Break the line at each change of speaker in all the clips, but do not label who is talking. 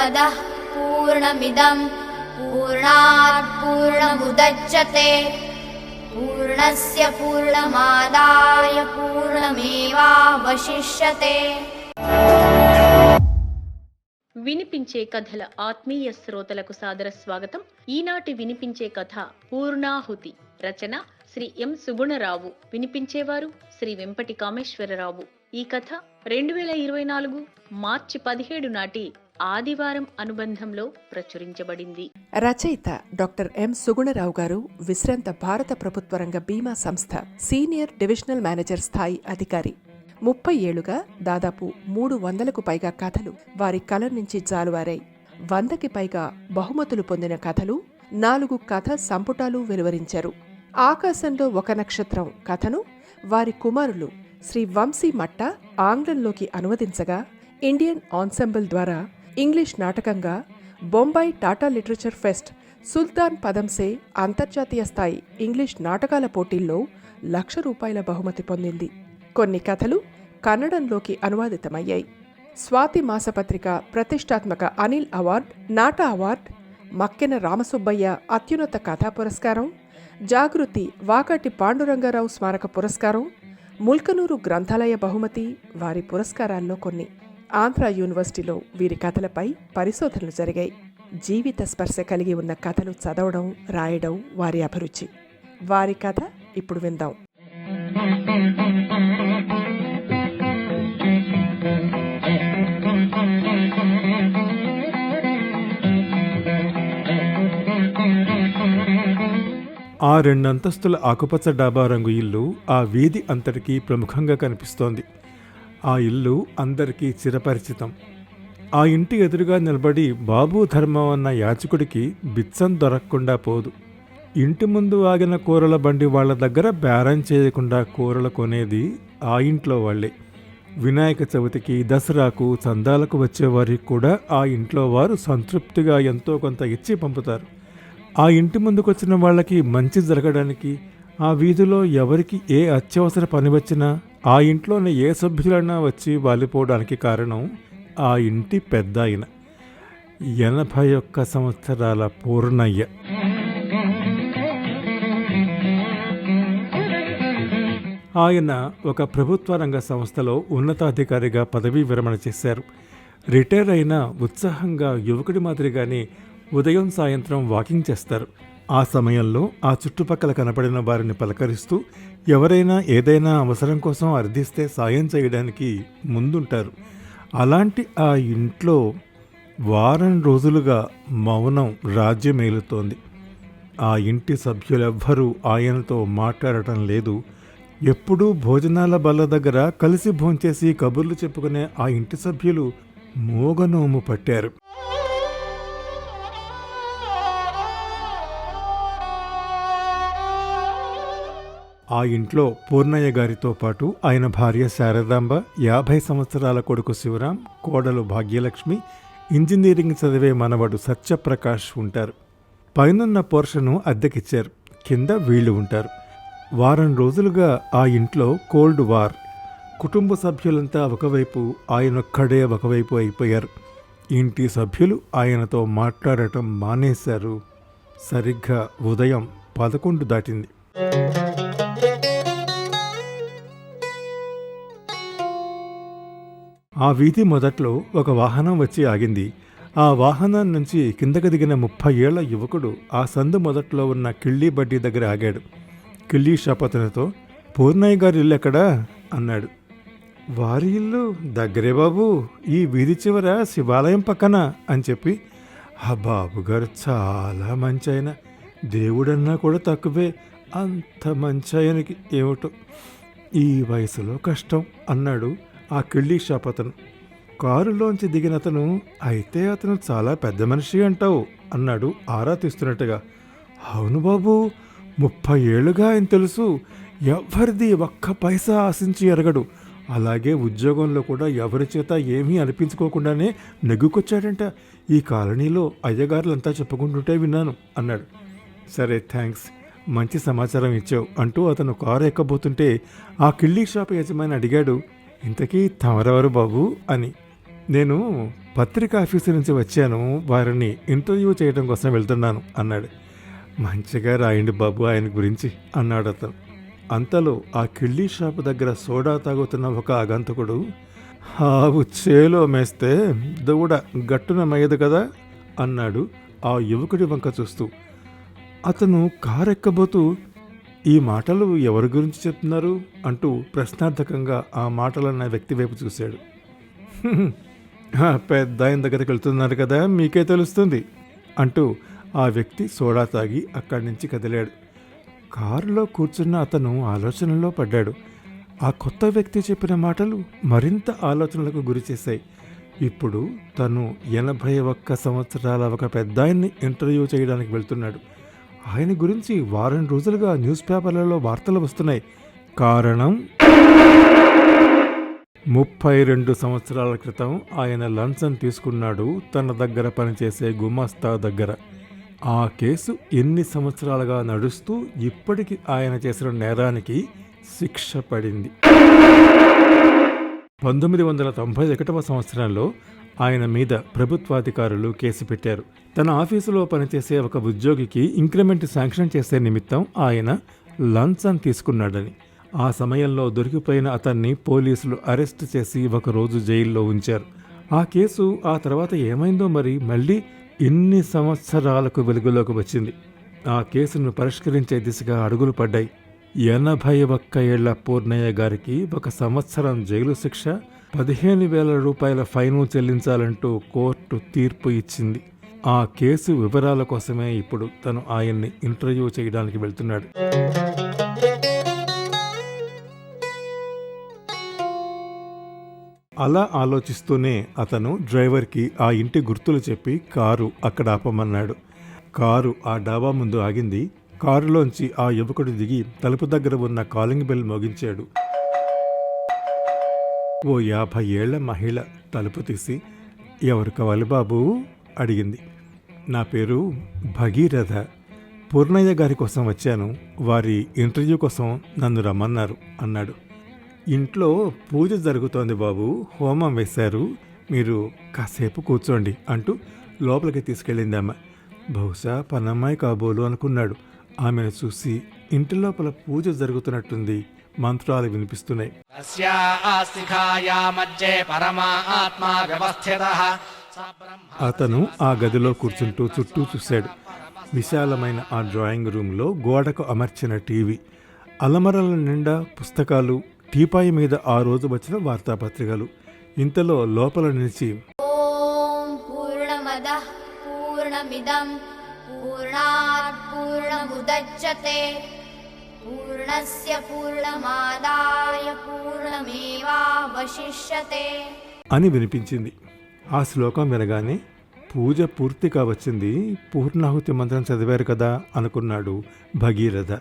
पूर्णमदः पूर्णमिदम् पूर्णात् पूर्णमुदच्यते पूर्णस्य पूर्णमादाय पूर्णमेवावशिष्यते
వినిపించే కథల ఆత్మీయ శ్రోతలకు సాదర స్వాగతం ఈనాటి వినిపించే కథ పూర్ణాహుతి రచన శ్రీ ఎం సుగుణరావు వినిపించేవారు శ్రీ వెంపటి కామేశ్వరరావు ఈ కథ రెండు వేల ఇరవై నాలుగు మార్చి పదిహేడు నాటి ఆదివారం అనుబంధంలో ప్రచురించబడింది.
రచయిత డాక్టర్ ఎం సుగుణరావు గారు విశ్రాంత భారత ప్రభుత్వ రంగ బీమా సంస్థ సీనియర్ డివిజనల్ మేనేజర్ స్థాయి అధికారి. ముప్పై ఏళ్ళుగా దాదాపు మూడు వందలకు పైగా కథలు వారి కలం నుంచి జాలువారాయి. వందకి పైగా బహుమతులు పొందిన కథలు నాలుగు కథ సంపుటాలు వెలువరించారు. ఆకాశంలో ఒక నక్షత్రం కథను వారి కుమారులు శ్రీ వంశీ మట్ట ఆంగ్లంలోకి అనువదించగా ఇండియన్ ఆన్సెంబుల్ ద్వారా ఇంగ్లీష్ నాటకంగా బొంబాయి టాటా లిటరేచర్ ఫెస్ట్ సుల్తాన్ పదంసే అంతర్జాతీయ స్థాయి ఇంగ్లీష్ నాటకాల పోటీల్లో లక్ష రూపాయల బహుమతి పొందింది. కొన్ని కథలు కన్నడంలోకి అనువాదితమయ్యాయి. స్వాతి మాసపత్రిక ప్రతిష్టాత్మక అనిల్ అవార్డ్ నాటా అవార్డ్ మక్కెన రామసుబ్బయ్య అత్యున్నత కథా పురస్కారం జాగృతి వాకాటి పాండురంగారావు స్మారక పురస్కారం ముల్కనూరు గ్రంథాలయ బహుమతి వారి పురస్కారాల్లో కొన్ని. ఆంధ్ర యూనివర్సిటీలో వీరి కథలపై పరిశోధనలు జరిగాయి. జీవిత స్పర్శ కలిగి ఉన్న కథలు చదవడం రాయడం వారి అభిరుచి. వారి కథ ఇప్పుడు విందాం.
ఆ రెండంతస్తుల ఆకుపచ్చ డాబా రంగు ఇల్లు ఆ వీధి అంతటికీ ప్రముఖంగా కనిపిస్తోంది. ఆ ఇల్లు అందరికీ చిరపరిచితం. ఆ ఇంటి ఎదురుగా నిలబడి బాబు ధర్మం అన్న యాచకుడికి బిచ్చం దొరకకుండా పోదు. ఇంటి ముందు ఆగిన కూరల బండి వాళ్ళ దగ్గర బేరం చేయకుండా కూరలు కొనేది ఆ ఇంట్లో వాళ్ళే. వినాయక చవితికి దసరాకు చందాలకు వచ్చేవారికి కూడా ఆ ఇంట్లో వారు సంతృప్తిగా ఎంతో కొంత ఇచ్చి పంపుతారు. ఆ ఇంటి ముందుకొచ్చిన వాళ్ళకి మంచి జరగడానికి ఆ వీధిలో ఎవరికి ఏ అత్యవసర పని వచ్చినా ఆ ఇంట్లోని ఏ సభ్యులైనా వచ్చి వాలిపోవడానికి కారణం ఆ ఇంటి పెద్ద ఆయన. ఎనభై ఒక్క సంవత్సరాల పూర్ణయ్య. ఆయన ఒక ప్రభుత్వ రంగ సంస్థలో ఉన్నతాధికారిగా పదవీ విరమణ చేశారు. రిటైర్ అయిన ఉత్సాహంగా యువకుడి మాదిరిగానే ఉదయం సాయంత్రం వాకింగ్ చేస్తారు. ఆ సమయంలో ఆ చుట్టుపక్కల కనపడిన వారిని పలకరిస్తూ ఎవరైనా ఏదైనా అవసరం కోసం అర్థిస్తే సాయం చేయడానికి ముందుంటారు. అలాంటి ఆ ఇంట్లో వారం రోజులుగా మౌనం రాజ్యమేలుతోంది ఆ ఇంటి సభ్యులెవ్వరూ ఆయనతో మాట్లాడటం లేదు. ఎప్పుడూ భోజనాల బల్ల దగ్గర కలిసి భోంచేసి కబుర్లు చెప్పుకునే ఆ ఇంటి సభ్యులు మూగనోము పట్టారు. ఆ ఇంట్లో పూర్ణయ్య గారితో పాటు ఆయన భార్య శారదాంబ యాభై సంవత్సరాల కొడుకు శివరాం కోడలు భాగ్యలక్ష్మి ఇంజనీరింగ్ చదివే మనవడు సత్యప్రకాష్ ఉంటారు. పైనున్న పోర్షను అద్దెకిచ్చారు. కింద వీళ్ళు ఉంటారు. వారం రోజులుగా ఆ ఇంట్లో కోల్డ్ వార్. కుటుంబ సభ్యులంతా ఒకవైపు ఆయనొక్కడే ఒకవైపు అయిపోయారు. ఇంటి సభ్యులు ఆయనతో మాట్లాడటం మానేశారు. సరిగ్గా ఉదయం పదకొండు దాటింది. ఆ వీధి మొదట్లో ఒక వాహనం వచ్చి ఆగింది. ఆ వాహనం నుంచి కిందకు దిగిన ముప్పై ఏళ్ళ యువకుడు ఆ సందు మొదట్లో ఉన్న కిళ్ళీ బడ్డీ దగ్గర ఆగాడు. కిళ్ళీ షాప్ అతనితో పూర్ణయ్య గారి ఇల్లు ఎక్కడా? అన్నాడు. వారి ఇల్లు దగ్గరే బాబు ఈ వీధి చివర శివాలయం పక్కన అని చెప్పి ఆ బాబు గారు చాలా మంచి ఆయన దేవుడన్నా కూడా తక్కువే అంత మంచి ఆయనకి ఏమిటో ఈ వయసులో కష్టం అన్నాడు ఆ కిళ్ళీ షాప్ అతను కారులోంచి దిగిన అతను అయితే అతను చాలా పెద్ద మనిషి అంటావు అన్నాడు ఆరా తీస్తున్నట్టుగా. అవును బాబు ముప్పై ఏళ్ళుగా ఆయన తెలుసు. ఎవరిది ఒక్క పైసా ఆశించి ఎరగడు. అలాగే ఉద్యోగంలో కూడా ఎవరి చేత ఏమీ అనిపించుకోకుండానే నెగ్గుకొచ్చాడంట. ఈ కాలనీలో అయ్యగారులంతా చెప్పుకుంటుంటే విన్నాను అన్నాడు. సరే థ్యాంక్స్. మంచి సమాచారం ఇచ్చావు అంటూ అతను కారు ఎక్కబోతుంటే ఆ కిళ్ళీ షాప్ యజమాని అడిగాడు. ఇంతకీ తమరెవరు బాబు అని. నేను పత్రిక ఆఫీసు నుంచి వచ్చాను వారిని ఇంటర్వ్యూ చేయడం కోసం వెళ్తున్నాను అన్నాడు. మంచిగా రాయండి బాబు ఆయన గురించి అన్నాడు అతను. అంతలో ఆ కిళ్ళీ షాప్ దగ్గర సోడా తాగుతున్న ఒక ఆగంతకుడు ఆవు చేలో మేస్తే దూడ గట్టున మయ్యదు కదా అన్నాడు ఆ యువకుడి వంక చూస్తూ. అతను కారెక్కబోతూ ఈ మాటలు ఎవరి గురించి చెప్తున్నారు అంటూ ప్రశ్నార్థకంగా ఆ మాటలన్న వ్యక్తి వైపు చూశాడు. పెద్ద ఆయన దగ్గరికి వెళ్తున్నారు కదా మీకే తెలుస్తుంది అంటూ ఆ వ్యక్తి సోడా తాగి అక్కడి నుంచి కదిలాడు. కారులో కూర్చున్న అతను ఆలోచనలో పడ్డాడు. ఆ కొత్త వ్యక్తి చెప్పిన మాటలు మరింత ఆలోచనలకు గురిచేశాయి ఇప్పుడు తను ఎనభై ఒక్క సంవత్సరాల ఒక పెద్దాయన్ని ఇంటర్వ్యూ చేయడానికి వెళ్తున్నాడు. ఆయన గురించి వారం రోజులుగా న్యూస్ పేపర్లలో వార్తలు వస్తున్నాయి. కారణం? ముప్పై రెండు సంవత్సరాల క్రితం ఆయన లంచం తీసుకున్నాడు. తన దగ్గర పనిచేసే గుమాస్తా దగ్గర. ఆ కేసు ఎన్ని సంవత్సరాలుగా నడుస్తూ ఇప్పటికి ఆయన చేసిన నేరానికి శిక్ష పడింది. పంతొమ్మిది వందల తొంభై ఒకటవ సంవత్సరంలో ఆయన మీద ప్రభుత్వాధికారులు కేసు పెట్టారు. తన ఆఫీసులో పనిచేసే ఒక ఉద్యోగికి ఇంక్రిమెంట్ శాంక్షన్ చేసే నిమిత్తం ఆయన లంచం తీసుకున్నాడని. ఆ సమయంలో దొరికిపోయిన అతన్ని పోలీసులు అరెస్ట్ చేసి ఒకరోజు జైల్లో ఉంచారు. ఆ కేసు ఆ తర్వాత ఏమైందో మరి మళ్ళీ ఎన్ని సంవత్సరాలకు వెలుగులోకి వచ్చింది. ఆ కేసును పరిష్కరించే దిశగా అడుగులు పడ్డాయి. ఎనభై ఒక్క ఏళ్ళ పూర్ణయ్య గారికి ఒక సంవత్సరం జైలు శిక్ష పదిహేను వేల రూపాయల ఫైను చెల్లించాలంటూ కోర్టు తీర్పు ఇచ్చింది. ఆ కేసు వివరాల కోసమే ఇప్పుడు తను ఆయన్ని ఇంటర్వ్యూ చేయడానికి వెళ్తున్నాడు. అలా ఆలోచిస్తూనే అతను డ్రైవర్కి ఆ ఇంటి గుర్తులు చెప్పి కారు అక్కడ ఆపమన్నాడు. కారు ఆ డాబా ముందు ఆగింది. కారులోంచి ఆ యువకుడు దిగి తలుపు దగ్గర ఉన్న కాలింగ్ బెల్ మోగించాడు. ఓ యాభై ఏళ్ళ మహిళ తలుపు తీసి ఎవరు కావాలి బాబు? అడిగింది. నా పేరు భగీరథ. పూర్ణయ్య గారి కోసం వచ్చాను. వారి ఇంటర్వ్యూ కోసం నన్ను రమ్మన్నారు అన్నాడు. ఇంట్లో పూజ జరుగుతోంది బాబు. హోమం వేశారు. మీరు కాసేపు కూర్చోండి అంటూ లోపలికి తీసుకెళ్ళింది ఆమె బహుశా పనమ్మాయి కాబోలు అనుకున్నాడు. ఆమెను చూసి ఇంటి లోపల పూజ జరుగుతున్నట్టుంది. మంత్రాలు వినిపిస్తున్నాయి. అతను ఆ గదిలో కూర్చుంటూ చుట్టూ చూశాడు. విశాలమైన ఆ డ్రాయింగ్ రూమ్లో గోడకు అమర్చిన టీవీ. అలమరల నిండా పుస్తకాలు టీపాయి మీద ఆ రోజు వచ్చిన వార్తాపత్రికలు. ఇంతలో లోపల నిలిచి
పూర్ణమిదం పూర్ణముదచ్చతే పూర్ణస్ పూర్ణమాదాయ పూర్ణమేవాశిష్యతే
అని వినిపించింది. ఆ శ్లోకం వినగానే పూజ పూర్తిగా వచ్చింది. పూర్ణాహుతి మంత్రం చదివారు కదా అనుకున్నాడు భగీరథ.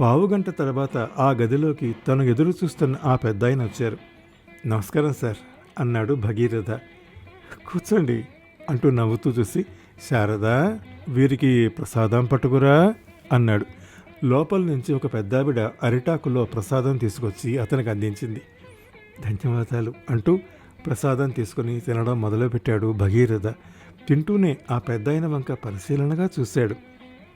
పావుగంట తర్వాత ఆ గదిలోకి తను ఎదురు చూస్తున్న ఆ పెద్ద ఆయన వచ్చారు. నమస్కారం సార్ అన్నాడు భగీరథ. కూర్చోండి అంటూ నవ్వుతూ చూసి శారదా వీరికి ప్రసాదం పట్టుకురా అన్నాడు. లోపల నుంచి ఒక పెద్దావిడ అరిటాకులో ప్రసాదం తీసుకొచ్చి అతనికి అందించింది. ధన్యవాదాలు అంటూ ప్రసాదం తీసుకుని తినడం మొదలుపెట్టాడు భగీరథ. తింటూనే ఆ పెద్దాయన వంక పరిశీలనగా చూశాడు.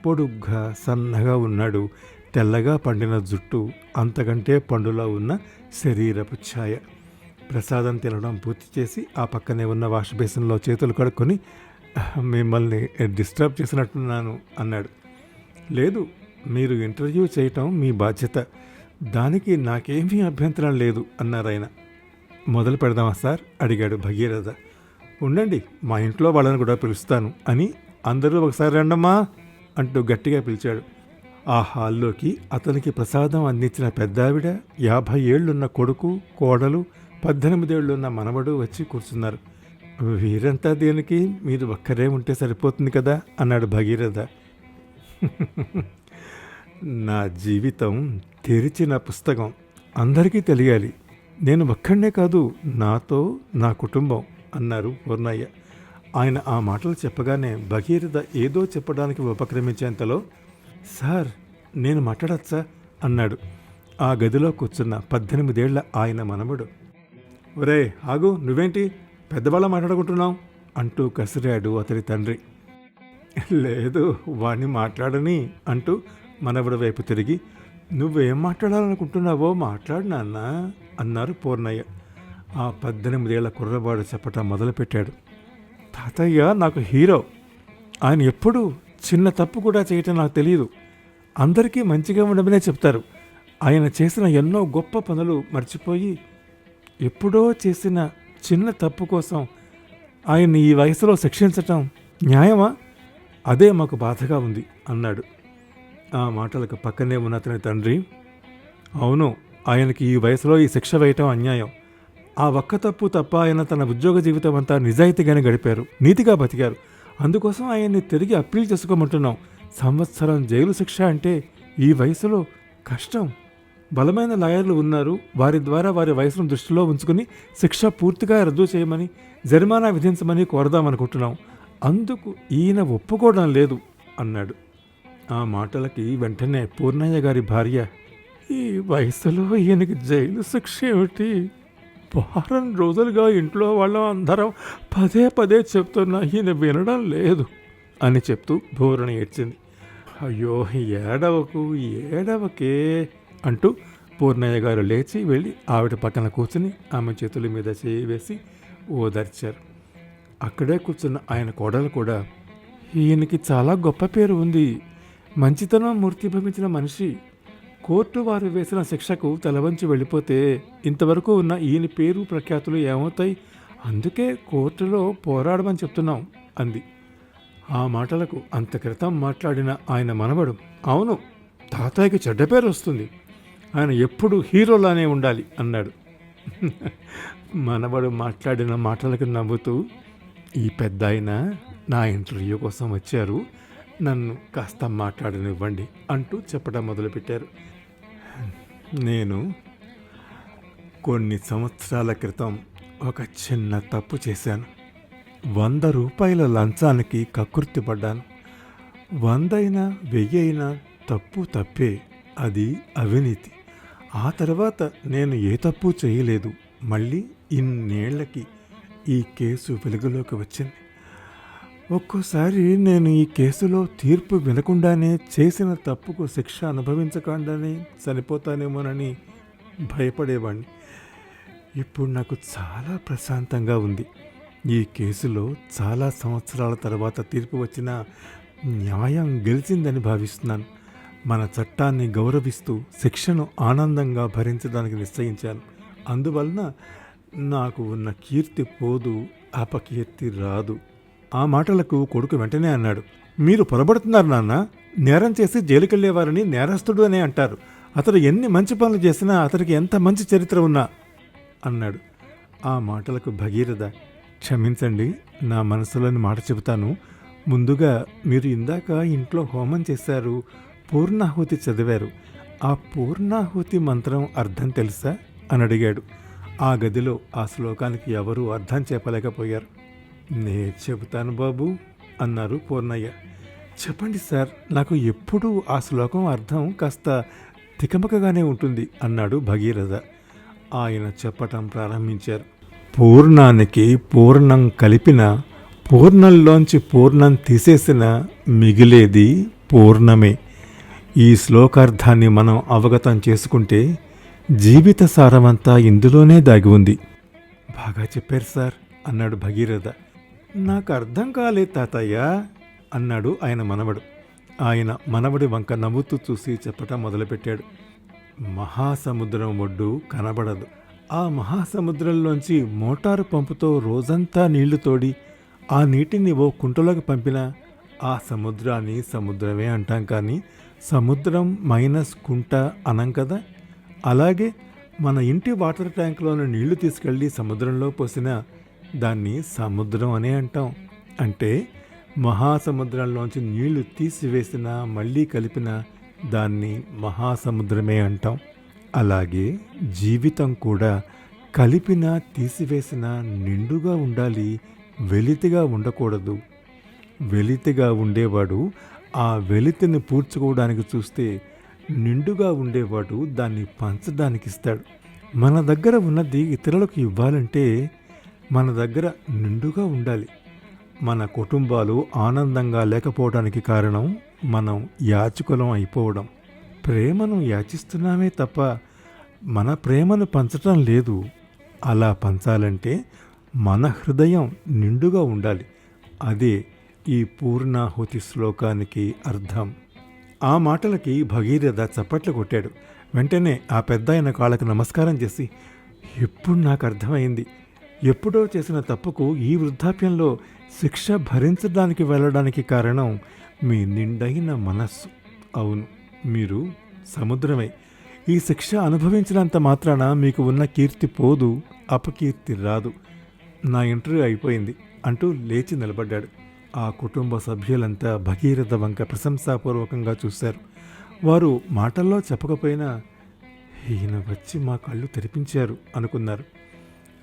పొడుగ్గా సన్నగా ఉన్నాడు. తెల్లగా పండిన జుట్టు అంతకంటే పండులో ఉన్న శరీరపు ఛాయ. ప్రసాదం తినడం పూర్తి చేసి ఆ పక్కనే ఉన్న వాష్ బేసిన్లో చేతులు కడుక్కొని మిమ్మల్ని డిస్టర్బ్ చేసినట్టున్నాను అన్నాడు. లేదు మీరు ఇంటర్వ్యూ చేయటం మీ బాధ్యత. దానికి నాకేమీ అభ్యంతరం లేదు అన్నారాయన మొదలు పెడదామా సార్? అడిగాడు భగీరథ. ఉండండి మా ఇంట్లో వాళ్ళని కూడా పిలుస్తాను అని అందరూ ఒకసారి రండమ్మా అంటూ గట్టిగా పిలిచాడు. ఆ హాల్లోకి అతనికి ప్రసాదం అందించిన పెద్దావిడ యాభై ఏళ్ళున్న కొడుకు కోడలు పద్దెనిమిదేళ్ళున్న మనవడు వచ్చి కూర్చున్నారు. వీరంతా దేనికి? మీరు ఒక్కరే ఉంటే సరిపోతుంది కదా? అన్నాడు భగీరథ. నా జీవితం తెరిచిన పుస్తకం అందరికీ తెలియాలి. నేను ఒక్కడే కాదు నాతో నా కుటుంబం అన్నారు పూర్ణయ్య. ఆయన ఆ మాటలు చెప్పగానే భగీరథ ఏదో చెప్పడానికి ఉపక్రమించేంతలో సార్ నేను మాట్లాడచ్చా? అన్నాడు. ఆ గదిలో కూర్చున్న పద్దెనిమిదేళ్ళ ఆయన మనముడు ఒరే ఆగు నువ్వేంటి? పెద్దవాళ్ళ మాట్లాడుకుంటున్నావు? అంటూ కసిరాడు అతడి తండ్రి. లేదు వాణ్ణి మాట్లాడని అంటూ మనవడి వైపు తిరిగి నువ్వేం మాట్లాడాలనుకుంటున్నావో మాట్లాడు నాన్న అన్నారు పూర్ణయ్య. ఆ పద్దెనిమిదేళ్ళ కుర్రవాడు చెప్పటం మొదలుపెట్టాడు. తాతయ్య నాకు హీరో. ఆయన ఎప్పుడూ చిన్న తప్పు కూడా చేయటం నాకు తెలియదు అందరికీ మంచిగా ఉండమనే చెప్తారు. ఆయన చేసిన ఎన్నో గొప్ప పనులు మర్చిపోయి ఎప్పుడో చేసిన చిన్న తప్పు కోసం ఆయన్ని ఈ వయసులో శిక్షించటం న్యాయమా? అదే మాకు బాధగా ఉంది అన్నాడు. ఆ మాటలకు పక్కనే ఉన్న అతని తండ్రి అవును ఆయనకి ఈ వయసులో ఈ శిక్ష వేయటం అన్యాయం. ఆ ఒక్క తప్పు తప్ప ఆయన తన ఉద్యోగ జీవితం అంతా నిజాయితీగానే గడిపారు. నీతిగా బతికారు. అందుకోసం ఆయన్ని తిరిగి అప్పీల్ చేసుకోమంటున్నాం. సంవత్సరం జైలు శిక్ష అంటే ఈ వయసులో కష్టం. బలమైన లాయర్లు ఉన్నారు. వారి ద్వారా వారి వయసును దృష్టిలో ఉంచుకుని శిక్ష పూర్తిగా రద్దు చేయమని జరిమానా విధించమని కోరదామనుకుంటున్నాం. అందుకు ఈయన ఒప్పుకోవడం లేదు అన్నాడు. ఆ మాటలకి వెంటనే పూర్ణయ్య గారి భార్య ఈ వయసులో ఈయనకి జైలు శిక్ష ఏమిటి? వారం రోజులుగా ఇంట్లో వాళ్ళం అందరం పదే పదే చెప్తున్నా ఈయన వినడం లేదు అని చెప్తూ భూరణ ఏడ్చింది. అయ్యో ఏడవకు ఏడవకే అంటూ పూర్ణయ్య గారు లేచి వెళ్ళి ఆవిడ పక్కన కూర్చుని ఆమె చేతుల మీద చేయి వేసి ఓదార్చారు. అక్కడే కూర్చున్న ఆయన కోడలు కూడా ఈయనకి చాలా గొప్ప పేరు ఉంది మంచితనం మూర్తిభవించిన మనిషి కోర్టు వారు వేసిన శిక్షకు తలవంచి వెళ్ళిపోతే ఇంతవరకు ఉన్న ఈయన పేరు ప్రఖ్యాతులు ఏమవుతాయి? అందుకే కోర్టులో పోరాడమని చెప్తున్నాం అంది. ఆ మాటలకు అంత క్రితం మాట్లాడిన ఆయన మనవడు అవును తాతయ్యకి చెడ్డ పేరు వస్తుంది. ఆయన ఎప్పుడు హీరోలానే ఉండాలి అన్నాడు. మనవడు మాట్లాడిన మాటలకు నవ్వుతూ ఈ పెద్ద ఆయన నా ఇంటర్వ్యూ కోసం వచ్చారు. నన్ను కాస్త మాట్లాడనివ్వండి అంటూ చెప్పడం మొదలుపెట్టారు. నేను కొన్ని సంవత్సరాల క్రితం ఒక చిన్న తప్పు చేశాను. వంద రూపాయల లంచానికి కకృతి పడ్డాను. వందైనా వెయ్యి అయినా తప్పు తప్పే అది అవినీతి. ఆ తర్వాత నేను ఏ తప్పు చేయలేదు. మళ్ళీ ఇన్నేళ్ళకి ఈ కేసు వెలుగులోకి వచ్చింది. ఒక్కోసారి నేను ఈ కేసులో తీర్పు వినకుండానే చేసిన తప్పుకు శిక్ష అనుభవించకుండానే చనిపోతానేమోనని భయపడేవాణ్ణి. ఇప్పుడు నాకు చాలా ప్రశాంతంగా ఉంది. ఈ కేసులో చాలా సంవత్సరాల తర్వాత తీర్పు వచ్చిన న్యాయం గెలిచిందని భావిస్తున్నాను. మన చట్టాన్ని గౌరవిస్తూ శిక్షను ఆనందంగా భరించడానికి నిశ్చయించాను. అందువలన నాకు ఉన్న కీర్తి పోదు అపకీర్తి రాదు. ఆ మాటలకు కొడుకు వెంటనే అన్నాడు. మీరు పొరబడుతున్నారు నాన్న. నేరం చేసి జైలుకెళ్ళేవారని నేరస్తుడు అనే అంటారు. అతడు ఎన్ని మంచి పనులు చేసినా అతడికి ఎంత మంచి చరిత్ర ఉన్నా అన్నాడు. ఆ మాటలకు భగీరథ క్షమించండి నా మనసులోని మాట చెబుతాను. ముందుగా మీరు ఇందాక ఇంట్లో హోమం చేశారు. పూర్ణాహుతి చదివారు. ఆ పూర్ణాహుతి మంత్రం అర్థం తెలుసా? అని అడిగాడు. ఆ గదిలో ఆ శ్లోకానికి ఎవరూ అర్థం చెప్పలేకపోయారు. నే చెబుతాను బాబు అన్నారు పూర్ణయ్య. చెప్పండి సార్ నాకు ఎప్పుడూ ఆ శ్లోకం అర్థం కాస్త తికమకగానే ఉంటుంది అన్నాడు భగీరథ. ఆయన చెప్పటం ప్రారంభించారు. పూర్ణానికి పూర్ణం కలిపిన పూర్ణంలోంచి పూర్ణం తీసేసిన మిగిలేది పూర్ణమే. ఈ శ్లోకార్థాన్ని మనం అవగతం చేసుకుంటే జీవిత సారమంతా ఇందులోనే దాగి ఉంది. బాగా చెప్పారు సార్ అన్నాడు భగీరథ. నాకు అర్థం కాలేదు తాతయ్య అన్నాడు ఆయన మనవడు. ఆయన మనవడి వంక నవ్వుతూ చూసి చెప్పటం మొదలుపెట్టాడు. మహాసముద్రం ఒడ్డు కనబడదు. ఆ మహాసముద్రంలోంచి మోటారు పంపుతో రోజంతా నీళ్ళు తోడి ఆ నీటిని ఓ కుంటలోకి పంపినా ఆ సముద్రాన్ని సముద్రమే అంటాం కానీ సముద్రం మైనస్ కుంట అనం కదా. అలాగే మన ఇంటి వాటర్ ట్యాంక్లోని నీళ్ళు తీసుకెళ్ళి సముద్రంలో పోసినా దాన్ని సముద్రం అనే అంటాం. అంటే మహాసముద్రంలోంచి నీళ్ళు తీసివేసినా మళ్ళీ కలిపిన దాన్ని మహాసముద్రమే అంటాం. అలాగే జీవితం కూడా కలిపిన తీసివేసిన నిండుగా ఉండాలి వెలితిగా ఉండకూడదు. వెలితిగా ఉండేవాడు ఆ వెలితిని పూడ్చుకోవడానికి చూస్తే నిండుగా ఉండేవాడు దాన్ని పంచడానికి ఇస్తాడు. మన దగ్గర ఉన్నది ఇతరులకు ఇవ్వాలంటే మన దగ్గర నిండుగా ఉండాలి. మన కుటుంబాలు ఆనందంగా లేకపోవడానికి కారణం మనం యాచకులం అయిపోవడం. ప్రేమను యాచిస్తున్నామే తప్ప మన ప్రేమను పంచటం లేదు. అలా పంచాలంటే మన హృదయం నిండుగా ఉండాలి. అదే ఈ పూర్ణాహుతి శ్లోకానికి అర్థం. ఆ మాటలకి భగీరథ చప్పట్లు కొట్టాడు. వెంటనే ఆ పెద్ద ఆయన కాళ్ళకు నమస్కారం చేసి ఇప్పుడు నాకు అర్థమైంది? ఎప్పుడో చేసిన తప్పుకు ఈ వృద్ధాప్యంలో శిక్ష భరించడానికి వెళ్ళడానికి కారణం మీ నిండైన మనస్సు. అవును మీరు సముద్రమే. ఈ శిక్ష అనుభవించినంత మాత్రాన మీకు ఉన్న కీర్తి పోదు అపకీర్తి రాదు. నా ఇంటర్వ్యూ అయిపోయింది అంటూ లేచి నిలబడ్డాడు. ఆ కుటుంబ సభ్యులంతా భగీరథ వంక ప్రశంసాపూర్వకంగా చూశారు. వారు మాటల్లో చెప్పకపోయినా ఈయన వచ్చి మా కళ్ళు తెరిపించారు అనుకున్నారు.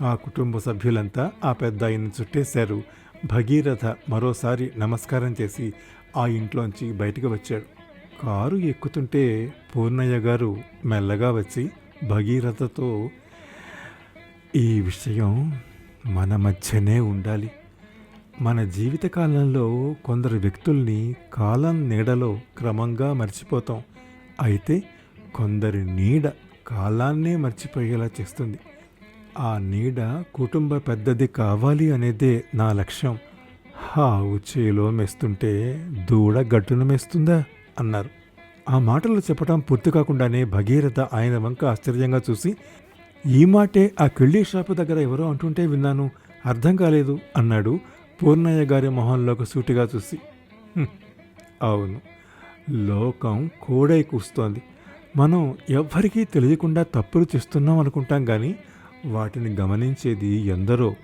ఆ కుటుంబ సభ్యులంతా ఆ పెద్ద ఆయన్ని చుట్టేశారు. భగీరథ మరోసారి నమస్కారం చేసి ఆ ఇంట్లోంచి బయటకు వచ్చాడు. కారు ఎక్కుతుంటే పూర్ణయ్య గారు మెల్లగా వచ్చి భగీరథతో ఈ విషయం మన మధ్యనే ఉండాలి. మన జీవితకాలంలో కొందరు వ్యక్తుల్ని కాలం నీడలో క్రమంగా మర్చిపోతాం. అయితే కొందరి నీడ కాలాన్నే మర్చిపోయేలా చేస్తుంది. ఆ నీడ కుటుంబ పెద్దది కావాలి అనేదే నా లక్ష్యం. హావు చేలో మెస్తుంటే దూడ గట్టున మెస్తుందా? అన్నారు. ఆ మాటలు చెప్పడం పూర్తి కాకుండానే భగీరథ ఆయన వంక ఆశ్చర్యంగా చూసి ఈ మాటే ఆ కిళ్ళీ షాపు దగ్గర ఎవరో అంటుంటే విన్నాను. అర్థం కాలేదు అన్నాడు పూర్ణయ్య గారి మొహంలోకి సూటిగా చూసి. అవును. లోకం కోడై కూస్తోంది. మనం ఎవ్వరికీ తెలియకుండా తప్పులు చేస్తున్నాం అనుకుంటాం కానీ వాటిని గమనించేది ఎందరో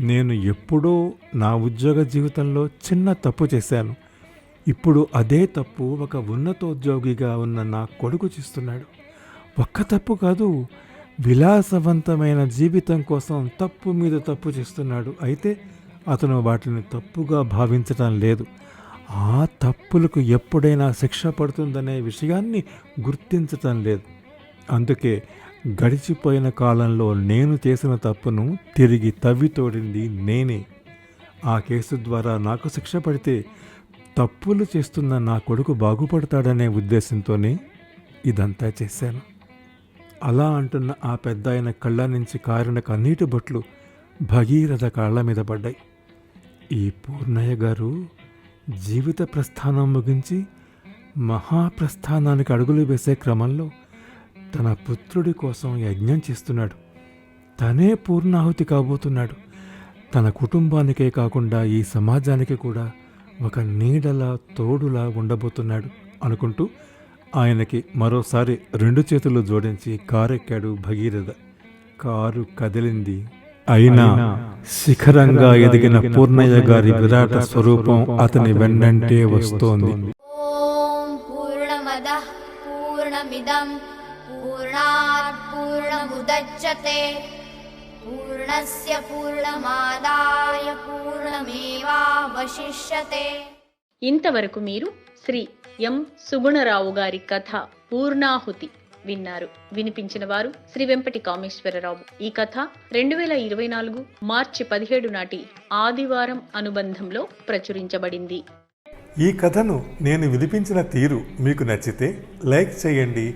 నేను ఎప్పుడో నా ఉద్యోగ జీవితంలో చిన్న తప్పు చేశాను. ఇప్పుడు అదే తప్పు ఒక ఉన్నతోద్యోగిగా ఉన్న నా కొడుకు చేస్తున్నాడు. ఒక్క తప్పు కాదు విలాసవంతమైన జీవితం కోసం తప్పు మీద తప్పు చేస్తున్నాడు. అయితే అతను వాటిని తప్పుగా భావించటం లేదు. ఆ తప్పులకు ఎప్పుడైనా శిక్ష పడుతుందనే విషయాన్ని గుర్తించటం లేదు. అందుకే గడిచిపోయిన కాలంలో నేను చేసిన తప్పును తిరిగి తవ్వి తోడింది నేనే. ఆ కేసు ద్వారా నాకు శిక్ష పడితే తప్పులు చేస్తున్న నా కొడుకు బాగుపడతాడనే ఉద్దేశంతోనే ఇదంతా చేశాను. అలా అంటున్న ఆ పెద్ద ఆయన కళ్ళ నుంచి కారిన కన్నీటి బొట్లు భగీరథ కాళ్ళ మీద పడ్డాయి. ఈ పూర్ణయ్య గారు జీవిత ప్రస్థానం ముగించి మహాప్రస్థానానికి అడుగులు వేసే క్రమంలో తన పుత్రుడి కోసం యజ్ఞం చేస్తున్నాడు. తనే పూర్ణాహుతి కాబోతున్నాడు. తన కుటుంబానికే కాకుండా ఈ సమాజానికి కూడా ఒక నీడలా తోడులా ఉండబోతున్నాడు అనుకుంటూ ఆయనకి మరోసారి రెండు చేతులు జోడించి కారెక్కాడు భగీరథ. కారు కదిలింది. అయినా శిఖరంగా ఎదిగిన పూర్ణయ్య గారి విరాట స్వరూపం అతని వెన్నంటే వస్తోంది.
పూర్ణమిదం पूर्णात् पूर्णमुदच्यते पूर्णस्य पूर्णमादाय पूर्णमेवावशिष्यते
ఇంతవరకు మీరు శ్రీ ఎం సుగుణరావు గారి కథ పూర్ణాహుతి విన్నారు వినిపించిన వారు శ్రీ వెంపటి కామేశ్వరరావు ఈ కథ రెండు వేల ఇరవై నాలుగు మార్చి పదిహేడు నాటి ఆదివారం అనుబంధంలో ప్రచురించబడింది
ఈ కథను నేను వినిపించిన తీరు మీకు నచ్చితే లైక్ చేయండి